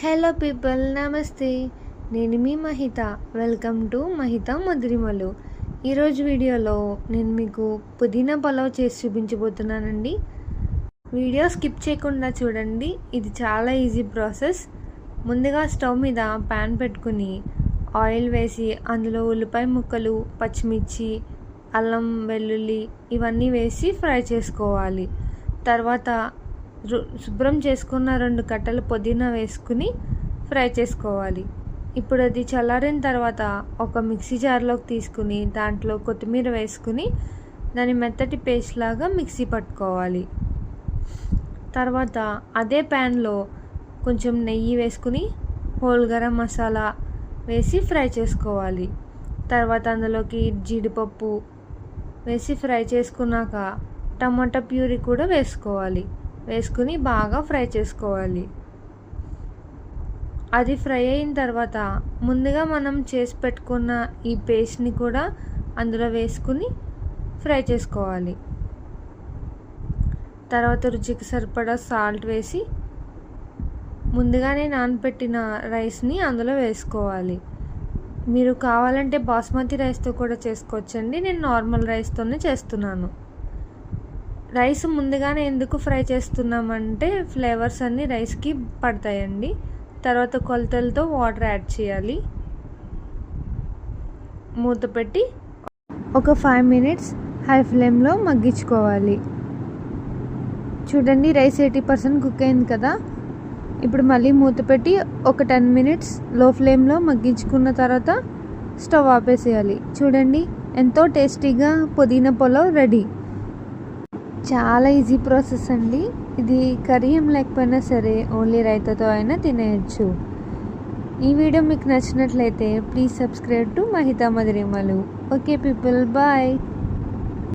Hello people నమస్తే నేను మీ మహిత. వెల్కమ్ టు మహిత మధురిమలు ఈరోజు వీడియోలో నేను మీకు పుదీనా పలావ్ చేసి చూపించబోతున్నానండి. వీడియో స్కిప్ చేయకుండా చూడండి. ఇది చాలా ఈజీ ప్రాసెస్. ముందుగా స్టవ్ మీద ప్యాన్ పెట్టుకుని ఆయిల్ వేసి అందులో ఉల్లిపాయ ముక్కలు పచ్చిమిర్చి అల్లం వెల్లుల్లి ఇవన్నీ వేసి ఫ్రై చేసుకోవాలి. తర్వాత శుభ్రం చేసుకున్న రెండు కట్టలు పుదీనా వేసుకుని ఫ్రై చేసుకోవాలి. ఇప్పుడు అది చల్లారిన తర్వాత ఒక మిక్సీ జార్లోకి తీసుకుని దాంట్లో కొత్తిమీర వేసుకుని దాని మెత్తటి పేస్ట్ లాగా మిక్సీ పట్టుకోవాలి. తర్వాత అదే ప్యాన్లో కొంచెం నెయ్యి వేసుకుని హోల్ గరం మసాలా వేసి ఫ్రై చేసుకోవాలి. తర్వాత అందులోకి జీడిపప్పు వేసి ఫ్రై చేసుకున్నాక టమాటా ప్యూరీ కూడా వేసుకోవాలి. వేసుకుని బాగా ఫ్రై చేసుకోవాలి. అది ఫ్రై అయిన తర్వాత ముందుగా మనం చేసి పెట్టుకున్న ఈ పేస్ట్ని కూడా అందులో వేసుకుని ఫ్రై చేసుకోవాలి. తర్వాత రుచికి సరిపడా సాల్ట్ వేసి ముందుగానే నానబెట్టిన రైస్ని అందులో వేసుకోవాలి. మీరు కావాలంటే బాస్మతి రైస్తో కూడా చేసుకోవచ్చండి. నేను నార్మల్ రైస్తోనే చేస్తున్నాను. రైస్ ముందుగానే ఎందుకు ఫ్రై చేస్తున్నామంటే ఫ్లేవర్స్ అన్నీ రైస్కి పడతాయండి. తర్వాత కొలతలతో వాటర్ యాడ్ చేయాలి. మూత పెట్టి ఒక ఫైవ్ మినిట్స్ హై ఫ్లేమ్లో మగ్గించుకోవాలి. చూడండి రైస్ ఎయిటీ పర్సెంట్ కుక్ అయింది కదా. ఇప్పుడు మళ్ళీ మూత పెట్టి ఒక టెన్ మినిట్స్లో ఫ్లేమ్లో మగ్గించుకున్న తర్వాత స్టవ్ ఆపేసేయాలి. చూడండి ఎంతో టేస్టీగా పుదీనా పొలావ్ రెడీ. చాలా ఈజీ ప్రాసెస్ అండి. ఇది కర్రీ ఏం లేకపోయినా సరే ఓన్లీ రైతాతో అయినా తినేయచ్చు. ఈ వీడియో మీకు నచ్చినట్లయితే please subscribe to Mahitha Madhurimalu. Okay people. Bye.